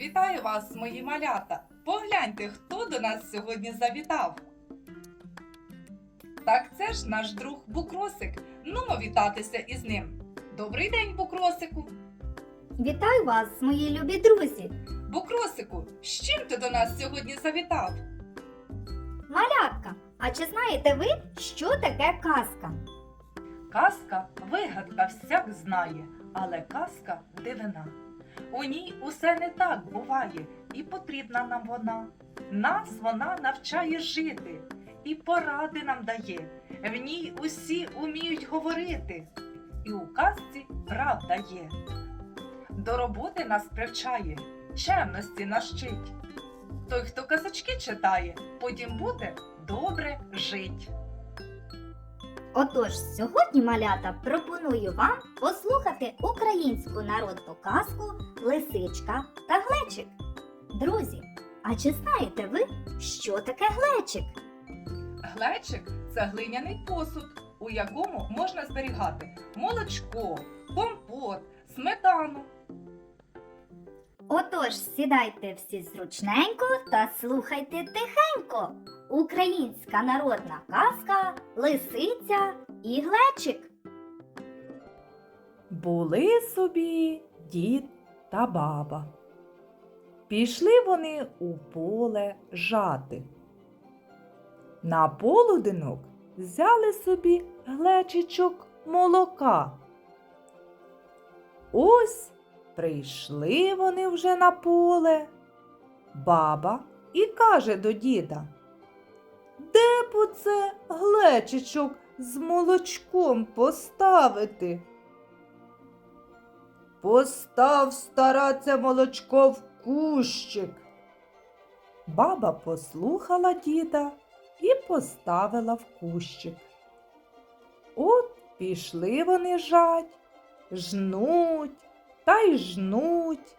Вітаю вас, мої малята! Погляньте, хто до нас сьогодні завітав. Так це ж наш друг Букросик. Нумо вітатися із ним. Добрий день, Букросику! Вітаю вас, мої любі друзі! Букросику, з чим ти до нас сьогодні завітав? Малятка, а чи знаєте ви, що таке казка? Казка вигадка всяк знає, але казка дивина. У ній усе не так буває, і потрібна нам вона. Нас вона навчає жити і поради нам дає. В ній усі уміють говорити, і у казці правда є. До роботи нас привчає, чемності нас вчить. Той, хто казочки читає, потім буде добре жить. Отож, сьогодні, малята, пропоную вам послухати українську народну казку Лисичка та Глечик. Друзі, а чи знаєте ви, що таке глечик? Глечик це глиняний посуд, у якому можна зберігати молочко, компот, сметану. Отож, сідайте всі зручненько та слухайте тихенько. Українська народна казка Лисиця і Глечик. Були собі дід та баба. Пішли вони у поле жати. На полуденок взяли собі глечичок молока. Ось прийшли вони вже на поле. Баба і каже до діда. Де б оце глечичок з молочком поставити? Постав стара це молочко в кущик. Баба послухала діда і поставила в кущик. От пішли вони жать, жнуть та й жнуть.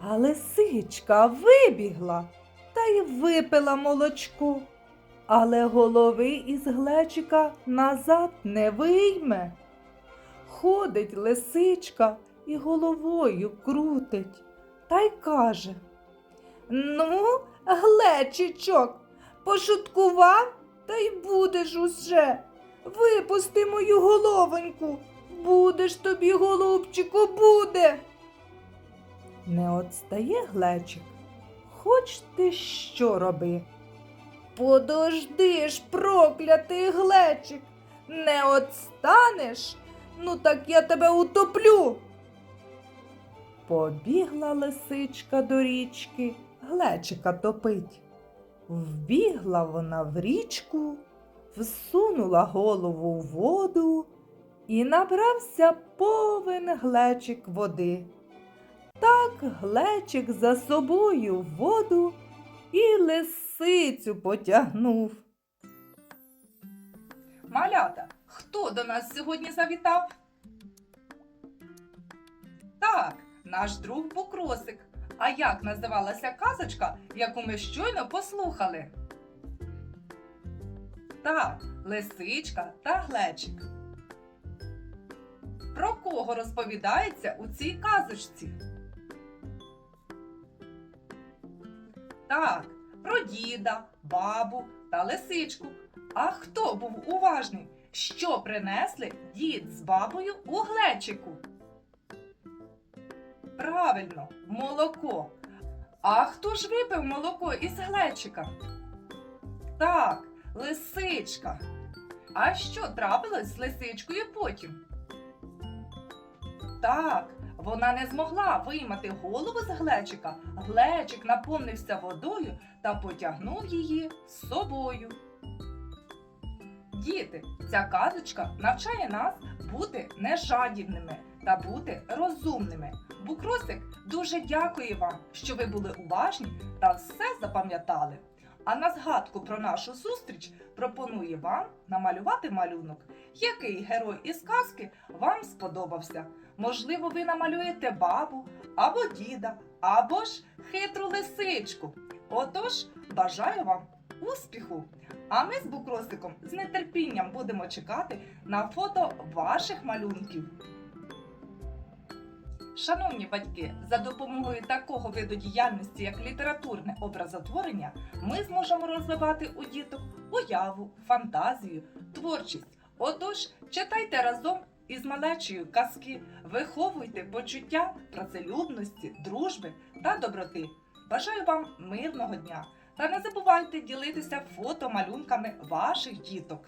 А лисичка вибігла та й випила молочко, але голови із глечика назад не вийме. Ходить лисичка і головою крутить та й каже Ну, глечичок, пошуткував та й будеш уже. Випусти мою головоньку, будеш тобі, голубчику, буде. Не отстає глечик, хоч ти що роби. Подожди ж, проклятий глечик, не отстанеш, ну так я тебе утоплю. Побігла лисичка до річки, глечика топить. Вбігла вона в річку, всунула голову в воду і набрався повен глечик води. Так глечик за собою в воду і лисицю потягнув. Малята, хто до нас сьогодні завітав? Так, наш друг Букросик. А як називалася казочка, яку ми щойно послухали? Так, лисичка та глечик. Про кого розповідається у цій казочці? Так, про діда, бабу та лисичку. А хто був уважний? Що принесли дід з бабою у глечику? Правильно, молоко. А хто ж випив молоко із глечика? Так, лисичка. А що трапилось з лисичкою потім? Так, вона не змогла виймати голову з глечика. Глечик наповнився водою та потягнув її з собою. Діти, ця казочка навчає нас бути нежадібними та бути розумними. Букросик дуже дякує вам, що ви були уважні та все запам'ятали. А на згадку про нашу зустріч пропонує вам намалювати малюнок, який герой із казки вам сподобався. Можливо, ви намалюєте бабу або діда, або ж хитру лисичку. Отож, бажаю вам успіху! А ми з Букросиком з нетерпінням будемо чекати на фото ваших малюнків. Шановні батьки, за допомогою такого виду діяльності, як літературне образотворення, ми зможемо розвивати у діток уяву, фантазію, творчість. Отож, читайте разом із малечею казки, виховуйте почуття працелюбності, дружби та доброти. Бажаю вам мирного дня! Та не забувайте ділитися фото малюнками ваших діток.